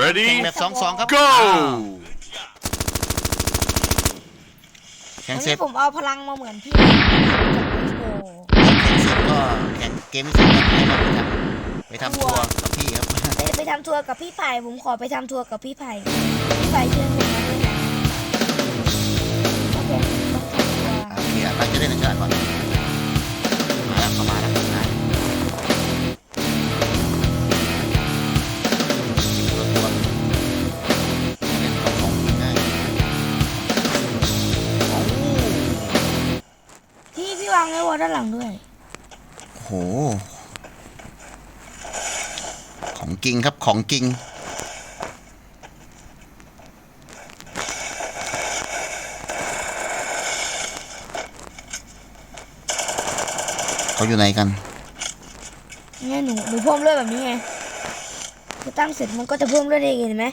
Ready? แบบสองสองครับ Go! แข่งวันเสร็นี้จผมเอาพลังมาเหมือนพี่จากโอ้แข่งเสร็จก็แข่งเกมที่เสร็จก็ให้เราไปทำไปทำทัวร์กับพี่ครับ ไปไปทำทัวร์กับพี่ไผ่ผมขอไปทำทัวร์กับพี่ไผ่พี่ไผ่เชิญผมมาด้วยนะโอเคต้องทำทัวร์โอเคเราจะเล่นในฉลาดก่อน พี่พี่วางไว้วอลด้านหลังด้วย โห ของจริงครับของจริง เขาอยู่ไหนกัน เนี่ยหนูหนูเพิ่มเลือดแบบนี้ไงพอตั้งเสร็จมันก็จะเพิ่มเลือดเองเห็นไหม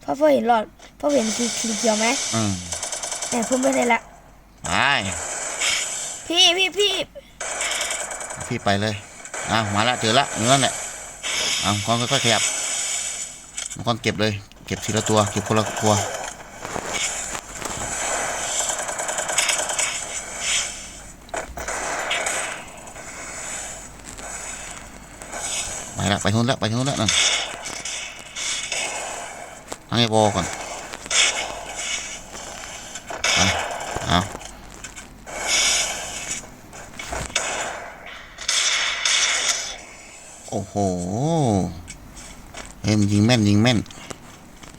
เพราะพอเห็นหลอดพอเห็นสีสีเขียวไหมอืมแต่เพิ่มเลือดได้ละ ไป พี่พี่พี่พี่ไปเลยอ้าวมาละเจอละอยู่นั่นแหละอ้าวก้อนค่อยๆขยับมังก้อนเก็บเลย เก็บทีละตัวเก็บคนละตัวไปละไปทุนละไปทุนละนั่นตั้งไอ้บอก่อนไปเอาโอ้โหเฮ้ยมันยิงแม่นยิงแม่น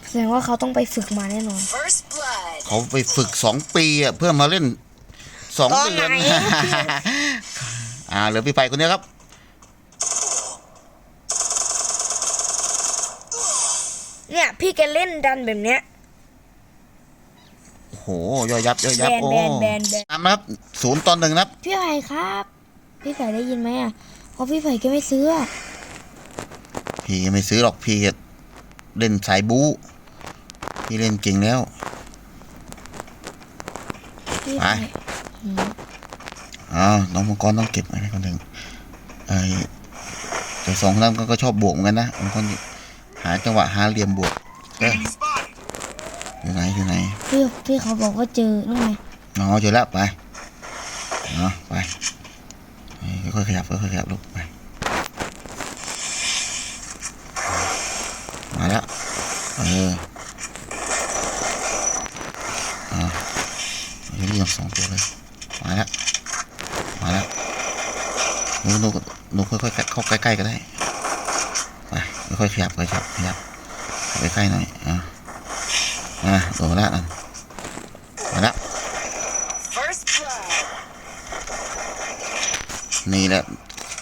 แสดงว่าเขาต้องไปฝึกมาแน่นอน First blood. เขาไปฝึกสองปีอะเพื่อมาเล่นสองตอนเดือนไหนอ่าเหลือพี่ไปคนเนี้ยครับ เนี่ยพี่แกเล่นดันแบบเนี้ย โอ้โหย่อยยับย่อยแบยับนโอ้แบนแบนแบนตามนะครับศูนย์ตอนหนึ่งนะครับ พี่ไผ่ครับ พี่ไผ่ได้ยินไหมอะเพราะพี่ไผ่แกไม่ซื้ออะ พี่ไม่ซื้อหรอกพี่เล่นสายบู๊พี่เล่นเก่งแล้วพี่ไปไผ่อ้าวน้องมังกรต้องเก็บไว้คนหนึ่งไอ้แต่สองคนนั้นก็ชอบบวกเหมือนกันนะบางคนหาจังหวะหาเหลี่ยมบวกเอ้ยอยู่ไหนอยู่ไหนพี่พี่เขาบอกว่าเจอนู่นไงอ๋อเจอแล้วไปเนาะไปเอ้ยค่อยๆขยับค่อยๆขยับลูกไปมาแล้วเอออ่าเรียก สองตัวเลย มาแล้ว มาแล้วหนูหนูหนูค่อยๆเข้าใกล้ๆก็ได้ ไปค่อยๆขยับขยับขยับไปใกล้หน่อย อ่าอ่าโดนมาแล้วอะมาแล้วนี่แหละ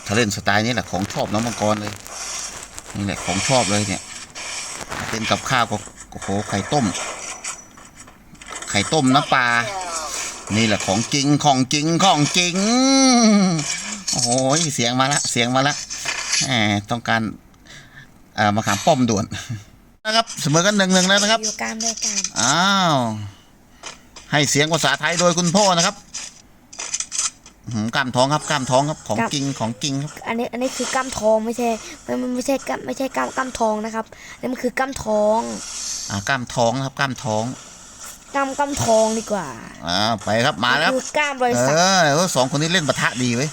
ถ้าเล่นสไตล์นี้แหละของชอบน้องมังกรเลย นี่แหละของชอบเลยเนี่ย เป็นกับข้าวก็โอ้โหไข่ต้ม ไข่ต้มน้ำปลา นี่แหละของจริงของจริงของจริง โอ้โหเสียงมาละเสียงมาละแหมต้องการเอ่อมาขามป้อมด่วน นะครับเสมอกันหนึ่งหนึ่งแล้วนะครับ อยู่กลางรายการอ้าว ให้เสียงภาษาไทยโดยคุณพ่อนะครับหืมกล้ามท้องครับกล้ามท้องครับของจริงของจริงครับ อันนี้อันนี้คือกล้ามทองไม่ใช่ไม่ไม่ไม่ใช่กล้ามไม่ใช่กล้ามกล้ามทองนะครับอันนี้มันคือกล้ามทอง อ่ากล้ามท้องนะครับกล้ามท้อง กล้ามกล้ามทองดีกว่าอ่าไปครับมาแล้วคือกล้ามรอยเอสักอเออสองคนนี้เล่นปะทะดีเว้ย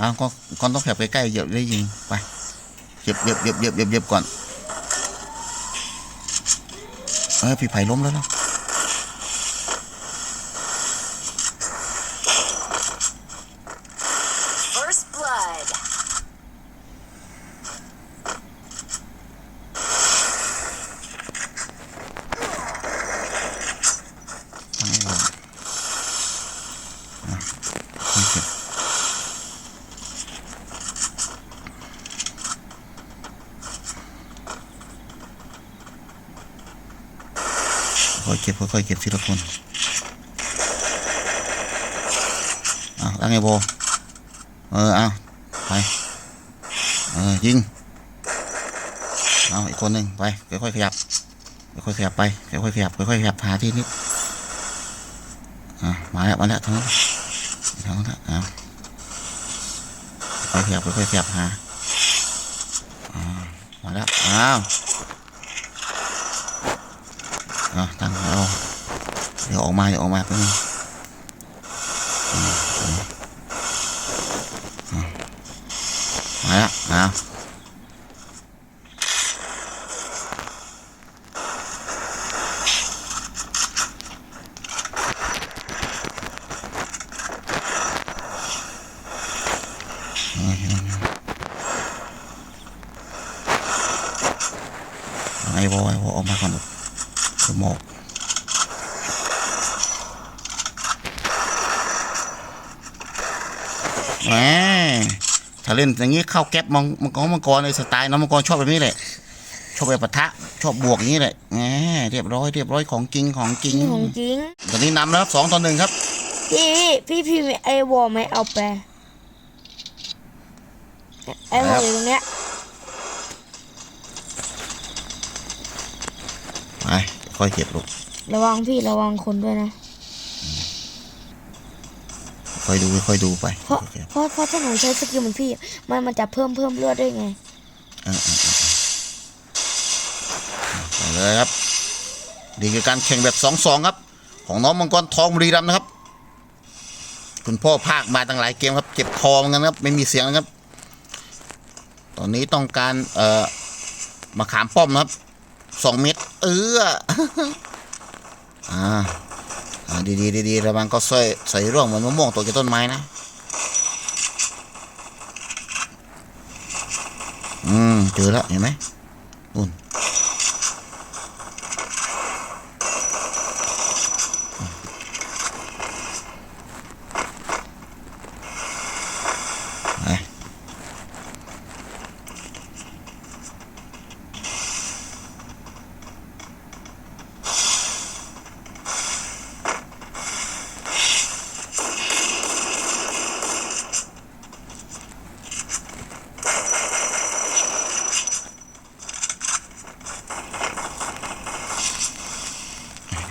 อ่าก็ก่อนต้องแผบใกล้ๆเหยียบได้ยิงไปเหยียบเหยียบเหยียบเหยียบเหยียบเหยียบก่อนเออพี่ไผ่ล้มแล้วเนาะ First blood. ตั้งให้ก่อน ค่อยเก็บค่อยเก็บค่อยๆเก็บทีละคนเอาตั้งไงโบเออเอาไปเออยิงเอาอีกคนหนึ่งไปค่อยๆขยับค่อยๆขยับไปค่อยๆขยับค่อยๆขยับหาที่นิดอะมาแล้วมาแล้วทั้งนั้น ค่อยขยับค่อยขยับฮะมาแล้ว อ้าวเอาตั้งขาออกเดี๋ยวออกมาเดี๋ยวออกมาแป๊นึงมาแล้วอ้าว แหมถ้าเล่นอย่างนี้เข้าแก๊ปมังมังกรมังกรในสไตล์น้องมังกรชอบแบบนี้แหละชอบแบบปะทะชอบบวกอย่างนี้แหละแหมเรียบร้อยเรียบร้อยของจริงของจริงนี่ของจริง ตอนนี้นำแล้วครับสองต่อหนึ่งครับ พี่พี่พี่มีไอวอลไหมเอาไปไอวอลอยู่ตรงเนี้ยไปค่อยเก็บลูกระวังพี่ระวังคนด้วยนะ ค่อยดูค่อยดูไปเพราะเพราะเพราะถ้าหนูใช้สกิลเหมือนพี่ มันมันจะเพิ่มเพิ่มเลือดด้วยไงเออเออเออไปเลยครับนี่คือการแข่งแบบสองสองครับ ของน้องมังกรทองบุรีรัมย์นะครับ คุณพ่อภาคมาตั้งหลายเกมครับเจ็บคอเหมือนกันครับไม่มีเสียงนะครับ ตอนนี้ต้องการเอ่อมาขามป้อมนะครับสองเม็ดเอออ่าอ่า ดีดีดีดีระวังก็ใส่ใส่ร่วงเหมือนมะม่วงตกจากต้นไม้นะ อืมเจอแล้วเห็นไหมอุ่น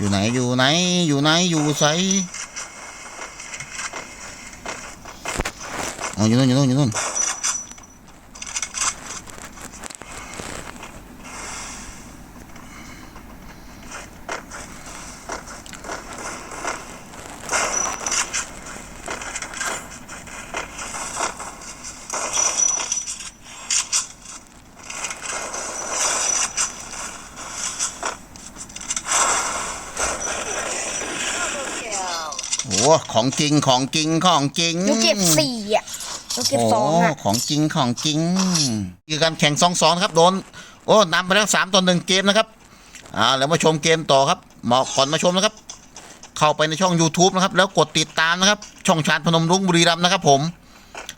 อยู่ไหนอยู่ไหนอยู่ไหนอยู่ไสอ๋ออยู่นู่นอยู่นู่นอยู่นู่นโอ้ ของจริงของจริงของจริงหนูเก็บสี่อะหนูเก็บสองอะ โของจริงของจริงคือการแข่งสองสองครับโดน โอ้นำไปแล้วสามต่อหนึ่งเกมนะครับอ่าแล้วมาชมเกมต่อครับเหมาะก่อนมาชมนะครับ เข้าไปในช่อง YouTube นะครับ แล้วกดติดตามนะครับ ช่องชาญพนมรุ้งบุรีรัมย์นะครับ ผม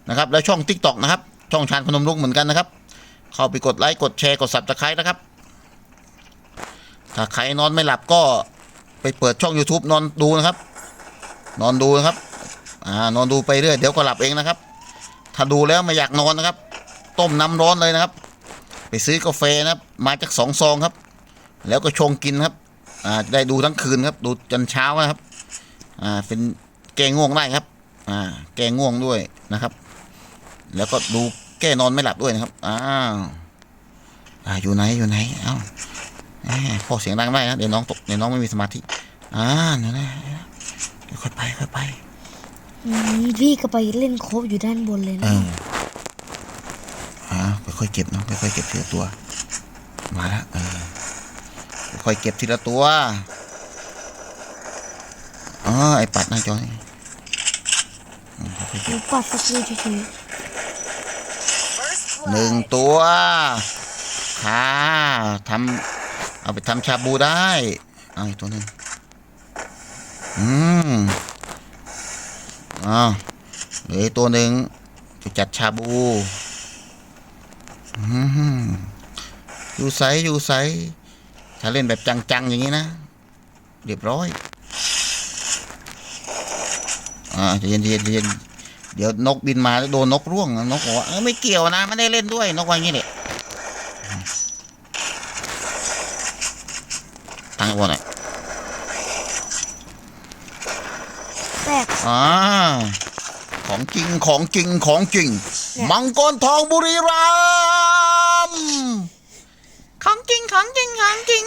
นะครับ แล้วช่อง Tik t o อกนะครับ ช่องชาญพนมรุ้งเหมือนกันนะครับ เข้าไปกดไลค์กดแชร์กด Subscribe นะครับ ถ้าใครนอนไม่หลับก็ไปเปิดช่อง YouTube นอนดูนะครับ นอนดูนะครับอ่านอนดูไปเรื่อยเดี๋ยวก็หลับเองนะครับ ถ้าดูแล้วไม่อยากนอนนะครับ ต้มน้ำร้อนเลยนะครับ ไปซื้อกาแฟนะครับ มาจากสองซองครับ แล้วก็ชงกินครับอ่าได้ดูทั้งคืนครับ ดูจนเช้านะครับอ่าเป็นแก้ง่วงได้ครับอ่าแก้ง่วงด้วยนะครับ แล้วก็ดูแก้นอนไม่หลับด้วยนะครับอ้าวอ่าอยู่ไหนอยู่ไหนเอ้าแหมพอเสียงดังได้นะเดี๋ยวน้องตกเดี๋ยวน้องไม่มีสมาธิอ่าเดี๋ยนะ ค่อยไปค่อยไปอืมพี่ก็ไปเล่นโคบอยู่ด้านบนเลยเอนะออ่าค่อยๆเก็บเนาะค่อยๆเก็บทีละตัว มาแล้วเออค่อยๆเก็บทีละตัวอ๋อไอปัดหน้าจอนี่อืมค่อยๆหเก็นูบปัดสกิลเฉย First หนึ่ง blood. ตัวค่ะทำเอาไปทำชาบูได้เอาอีกตัวหนึ่ง อืมอ้าวเหลือตัวหนึ่งจะจัดชาบูอืมอยู่ไซอยู่ไซถ้าเล่นแบบจังๆ อย่างนี้นะ เรียบร้อย อ่าเย็นเย็นเย็นเดี๋ยวนกบินมาแล้วโดนนกร่วง นกบอกว่าไม่เกี่ยวนะ ไม่ได้เล่นด้วย นกว่าอย่างนี้แหละตั้งก่อนหน่อย ๆแตก อ่าของจริงของจริงของจริงเนี่ยมังกรทองบุรีรัมย์ของจริงของจริงของจริง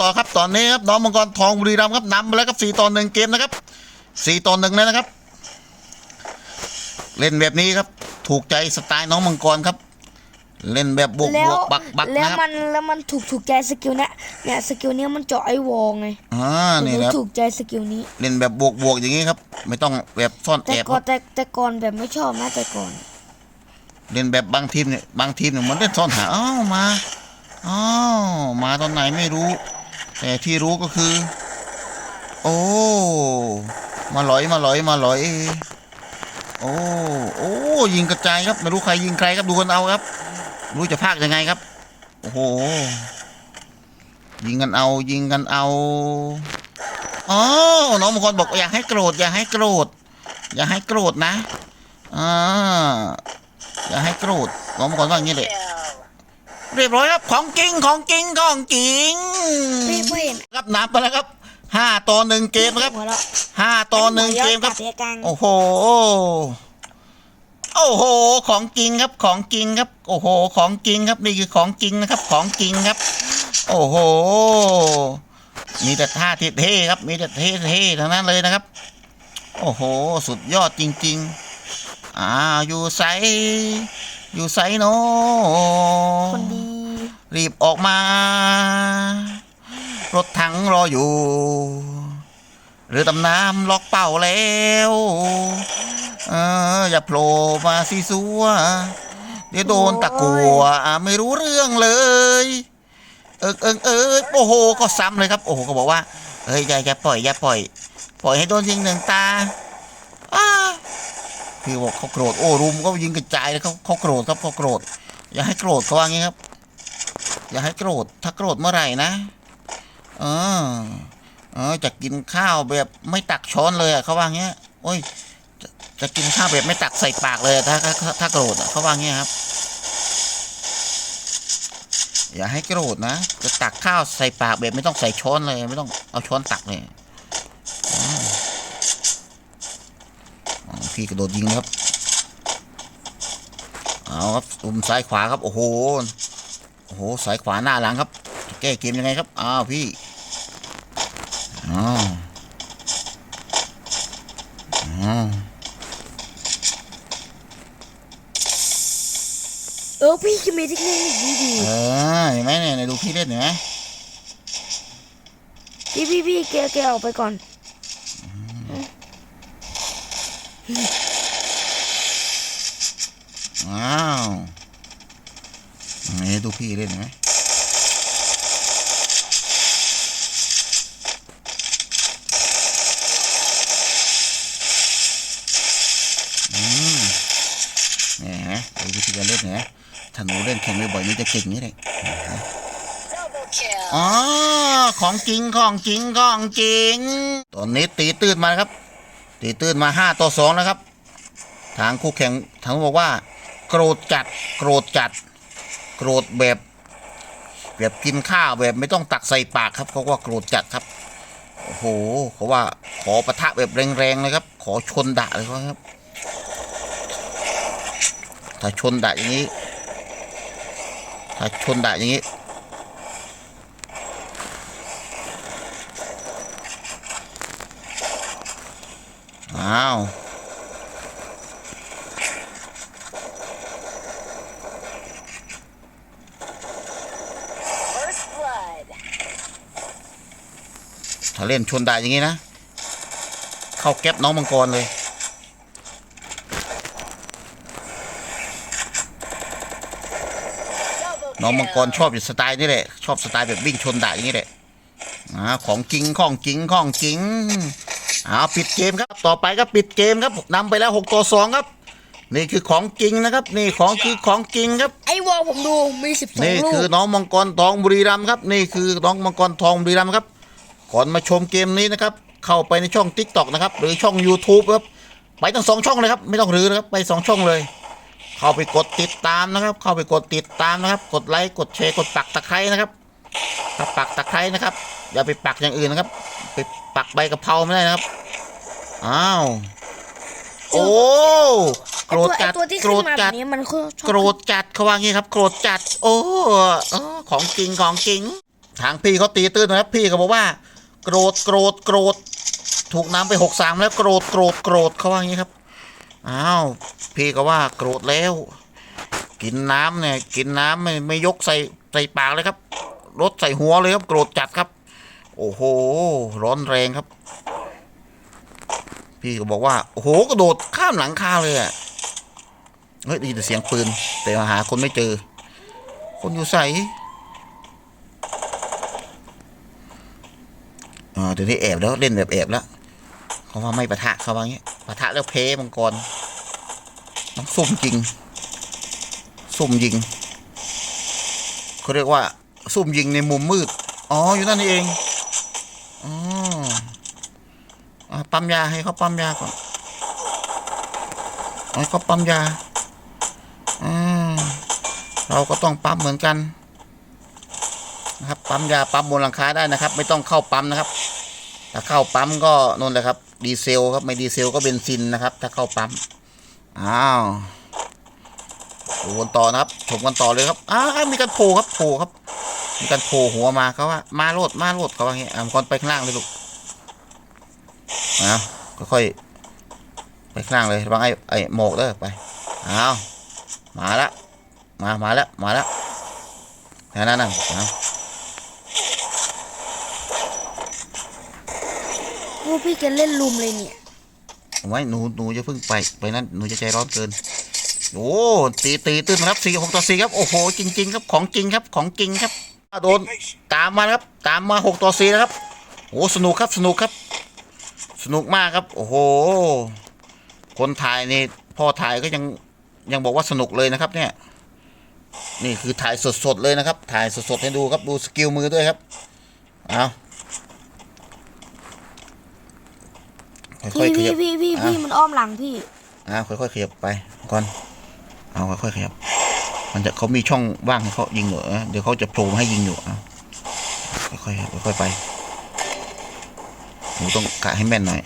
ตต่อครับตอนนี้ครับน้องมังกรทองบุรีรัมย์ครับนำไปแล้วครับสี่ต่อหนึ่งเกมนะครับสี่ต่อหนึ่งเลยนะครับ เล่นแบบนี้ครับ ถูกใจสไตล์น้องมังกรครับ เล่นแบบบวกแล้บววกบักบักแล้วนะครับมันแล้วมันถูกถูกใจสกิลเนี้ยเนี่ยสกิลเนี้ยมันเจาะไอ้วงไงอ่าหนี่นูแหละครับถูกใจสกิลนี้ เล่นแบบบวกบวกอย่างนี้ครับ ไม่ต้องแบบซ่อนแอแต่บก่อนแต่แต่ก่อนแบบไม่ชอบนะแต่ก่อน เล่นแบบบางทีมเนี่ยบางทีมเนี่ยเหมันเล่นซ่อนหาอ้าวมาอ้าวมาตอนไหนไม่รู้ แต่ที่รู้ก็คือ โอ้มาหลอยมาหลอยมาหลอย โอ้โอ้ยิงกระจายครับไม่รู้ใครยิงใครครับดูกันเอาครับไม่ รู้จะพากยังไงครับ โอ้โห ยิงกันเอา ยิงกันเอาอ๋อน้องบางคนบอกอย่าให้โกรธ อย่าให้โกรธ อย่าให้โกรธนะอ่าอย่าให้โกรธน้องบางคนว่าอย่างนี้เลย Kill. เรียบร้อยครับของจริงของจริงของจริงพี่พ่อเห็นครับนับไปแล้วครับห้าต่อหนึ่งเกมนะครับหัวเราะห้าต่อหนึ่งเกมครับหัวย้อนกลัเสียกลางโอ้โห โอ้โห ของจริงครับของจริงครับ โอ้โห ของจริงครับนี่คือของจริงนะครับ ของจริงครับ โอ้โห มีแต่ท่าเท่ๆครับ มีแต่เท่ๆทั้งนั้นเลยนะครับ โอ้โห สุดยอดจริง ๆอ่าอยู่ไซอยู่ไซโนคนดีรีบออกมา รถถังรออยู่ หรือตำน้ำล็อกเป่าแล้ว เอออย่าโผล่มาสิสัวเดี๋ยวโดนตะกัวอะไม่รู้เรื่องเลย เอิงเอิงเอ้ยโอ้โหก็ซ้ำเลยครับ โอ้โหก็บอกว่าเฮ้ยอย่าอย่าปล่อยอย่าปล่อย ปล่อยให้โดนยิงหนึ่งตาอ้าพี่บอกเขาโกรธโอ้รุมก็ยิงกระจายเลยเขาเขาโกรธครับเขาโกรธอย่าให้โกรธเขาว่างี้ครับ อย่าให้โกรธถ้าโกรธเมื่อไหร่นะเออเออจะกินข้าวแบบไม่ตักช้อนเลยอะเขาว่างี้โอ้ย จะกินข้าวแบบไม่ตักใส่ปากเลยถ้าถ้าถ้าโกรธอะเขาว่างี้ครับ อย่าให้โกรธนะจะตักข้าวใส่ปากแบบไม่ต้องใส่ช้อนเลย ไม่ต้องเอาช้อนตักเลยพี่กระโดดยิงครับเอาครับตุ่มซ้ายขวาครับ โอ้โหโอ้โหสายขวาหน้าหลังครับแก้เกมยังไงครับอ้าวพี่อ้าวอ้าว เออพี่จะมี เทคนิคดีดีเออเห็นไหมเนี่ยไหนดูพี่เล่นเห็นไหมพี่พี่พี่แกแกออกไปก่อนอ้าวนี่ดูพี่เล่นเห็นไหมอืมเนี่ยเห็นไหมดูวิธีการเล่นเห็นไหม ถ้าหนูเล่นแข่งบ่อยๆนี่จะเก่งอย่างนี้เลย Double kill. อ๋อ ของจริงของจริงของจริง ตอนนี้ตีตื้นมานะครับ ตีตื้นมาห้าต่อสองแล้วครับ ทางคู่แข่งทางบอกว่า โกรธจัด โกรธจัด โกรธแบบ แบบกินข้าวแบบไม่ต้องตักใส่ปากครับเขาว่าโกรธจัดครับโอ้โหเขาว่าขอปะทะแบบแรงๆเลยครับ ขอชนดะเลยครับ ถ้าชนดะอย่างนี้ถ้า ชนดะอย่างนี้ อ้าว ถ้าเล่นชนด้อย่างนี้นะ เข้าแก๊ปน้องมังกรเลย น้องมังกร kill. ชอบอยู่สไตล์นี่แหละ ชอบสไตล์แบบวิ่งชนได้อย่างนี้แหละอ่าของจริงของจริงของจริงเอาปิดเกมครับ ต่อไปก็ปิดเกมครับนำไปแล้วหกต่อสองครับ นี่คือของจริงนะครับ นี่ของคือของจริงครับ ไอ้วอลผมดูมีสิบสองนี่ลูคือกน้องมังกรทองบุรีรัมย์ครับ นี่คือน้องมังกรทองบุรีรัมย์ครับ ก่อนมาชมเกมนี้นะครับ เข้าไปในช่อง t ิ k t o k นะครับหรือช่อง YouTube ครับไปทั้งสองช่องเลยครับ ไม่ต้องรื้อนะครับ ไปสองช่องเลย เข้าไปกดติดตามนะครับ เข้าไปกดติดตามนะครับ กดไลค์กดแชร์กดปักตะไคร้นะครับถ้าปักตะไคร้นะครับอย่าไปปักอย่างอื่นนะครับ ไปปักใบกะเพราไม่ได้นะครับอ้าวโอ้โกรธจัดไอ้ตัวที่โกรขึ้นธมาแบจับดนี้มันคือชอบโกรธจัดเขาว่างี้ครับ โกรธจัด โอ้เออของจริงของจริงททางพี่เขาตีตื้นนะครับ พี่ก็บอกว่า โกรธโกรธโกรธถูกน้ำไปหกสามแล้วโกรธโกรธโกรธเขาว่าอย่างนี้ครับ อ้าวพี่ก็ว่าโกรธแล้ว กินน้ำเนี่ยกินน้ำไม่ไม่ยกใส่ใส่ปากเลยครับรถใส่หัวเลยครับ โกรธจัดครับ โอ้โห ร้อนแรงครับ พี่ก็บอกว่า โอ้โหกระโดดข้ามหลังคาเลยอะเฮ้ยได้ยินแต่เสียงปืน แต่หาคนไม่เจอ คนอยู่ใส่อ่าเดี๋ยวนี้แอบแล้วเล่นแบบแอบแล้ว เขาว่าไม่ปะทะเขาว่าอย่างเงี้ยปะทะแล้วเพมังกรต้องซุ่มยิงซุ่มยิงเขาเรียกว่า ซุ่มยิงในมุมมืด อ๋อ อยู่นั่นเอง อ๋อปั๊มยาให้เขาปั๊มยาก่อนให้เขาปั๊มยาอ่าเราก็ต้องปั๊มเหมือนกัน นะครับ ปั๊มยาปั๊มบนหลังคาได้นะครับ ไม่ต้องเข้าปั๊มนะครับ ถ้าเข้าปั๊มก็นนแหละครับ ดีเซลครับไม่ดีเซลก็เบนซินนะครับ ถ้าเข้าปั๊มอ้าวดูกันต่อนะครับชมกันต่อเลยครับอ้าวมีการโผล่ครับโผล่ครับ มีการโผล่หัวมาเขาว่ามาโลดมาโลดเขาว่าอย่างเงี้ยอะมันก่อนไปข้างล่างเลยลูกอ้าวค่อยๆไปข้างล่างเลยระวังไอ้ไอ้หมอกเด้อไปอ้าวมาละมามาแล้วมาแล้วนั่นนั่นนั่น อ้าวโอ้พี่แกเล่นลุมเลยเนี่ยไว้หนูหนูจะเพิ่งไปไปนั้นหนูจะใจร้อนเกิน โอ้ตีตีตื้นครับสี่หกต่อสี่ครับโอ้โหจริง ๆ ครับของจริงครับของจริงครับโดนตามมาครับตามมาหกต่อสี่นะครับโอ้สนุกครับสนุกครับ สนุกมากครับ โอ้โห คนถ่ายนี่พ่อถ่ายก็ยังยังบอกว่าสนุกเลยนะครับ เนี่ย นี่คือถ่ายสดๆเลยนะครับ ถ่ายสดๆให้ดูครับดูสกิลมือด้วยครับเอา ค่อยพี่ๆขพี่ยับพี่พี่อะพี่มันอ้อมหลังพี่อ่าค่อยๆขยับไปก่อนเอาค่อยๆขยับ มันจะเขามีช่องว่างให้เขายิงอยู่เออเดี๋ยวเขาจะโผล่มาให้ยิงอยู่อะค่อยๆค่อยๆไปหนูต้องกะให้แม่นหน่อย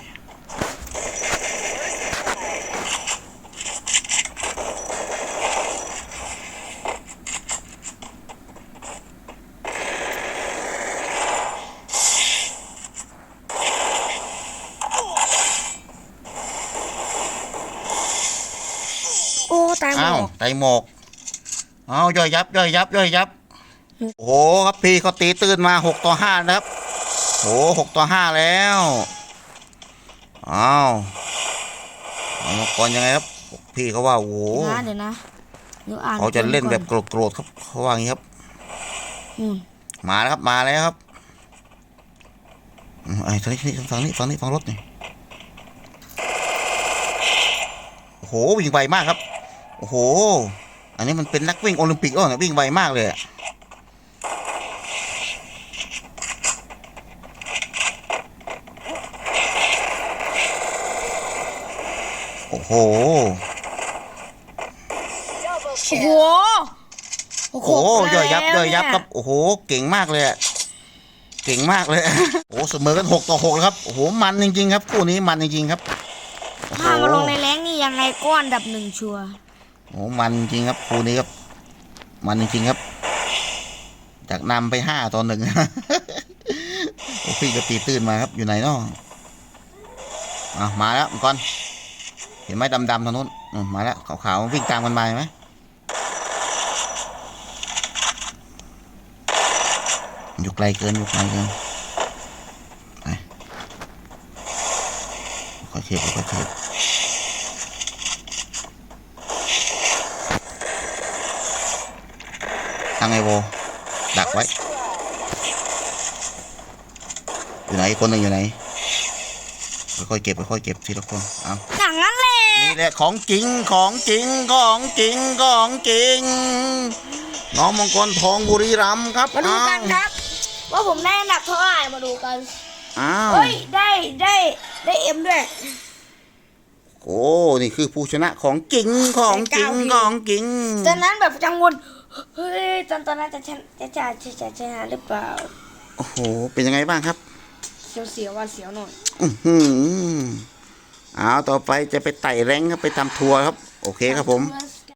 โอ้ตาย หมอ้าวดไตหมอกอ้าวย่อยยับย่อยยับย่อยยับ โอ้โหครับพี่เขาตีตื่นมาหกต่อห้านะครับโอ้หกต่อห้าแล้วอ้าวเอามาก่อนยังไงครับ พี่เขาว่าโอ้โหเดี๋ยวนะเดี๋ยวนะเดี๋ยวอ่านเขาจะเล่นแบบก่อโกรธๆครับเขาว่าอย่างนี้ครับอืมมาแล้วครับมาแล้วครับอืมไอ้ทางนี้ฝั่งนี้ฝั่งนี้ฝั่งรถนี่โอ้โหวิ่งไวมากครับ โอ้โห อันนี้มันเป็นนักวิ่งโอลิมปิกอ้อเนี่ยวิ่งไวมากเลยอะโอ้โห Double โอ้โห kill. โอ้โหโอ้โหย่อยยับย่อยยับแล้วครับ โอ้โห เก่งมากเลยอะเก่งมากเลย โอ้โหเสมอกันหกต่อหกแล้วครับ โอ้โห มันจริงๆครับ คู่นี้มันจริงๆครับโอ้โหถ้ามาลงในแรงนี่ยังไงก้อนดับหนึ่งชัวร์ โอ้มันจริงครับคู่นี้ครับ มันจริงครับ จากนำไปห้าต่อหนึ่งโอ้พี่ก็ตีตื้นมาครับอยู่ไหนเนาะอะมาแล้วมังกรเห็นไหมดำๆทางนู้นมมาแล้วขาวๆวิ่งตามกันมาเห็นไหมอยู่ไกลเกินอยู่ไกลเกินไปค่อยเทียบค่อยเทียบ ตั้งไอโวดักไว้ อยู่ไหนอีกคนหนึ่งอยู่ไหนค่อยๆเก็บค่อยๆเก็บทีละคนเอาอย่างนั้นแหละนี่แหละของจริงของจริงของจริงของจริง น้องมังกรทองบุรีรัมย์ครับมาดูกันครับ ว่าผมได้อันดับเท่าไหร่มาดูกันอ้าวเฮ้ยได้ได้ได้เอ็มด้วยโอ้ นี่คือผู้ชนะของจริงของจริงของจริงตอนนั้นแบบจังวน เฮ้ยตอนตอนนั้นจะชนะจะจะจะจะชนะหรือเปล่าโอ้โห เป็นยังไงบ้างครับ เสียวเสียวๆวันเสียวหน่อยอือหือเอาต่อไปจะไปไต่แรงครับไปทำทัวร์ครับ โอเคครับผม เ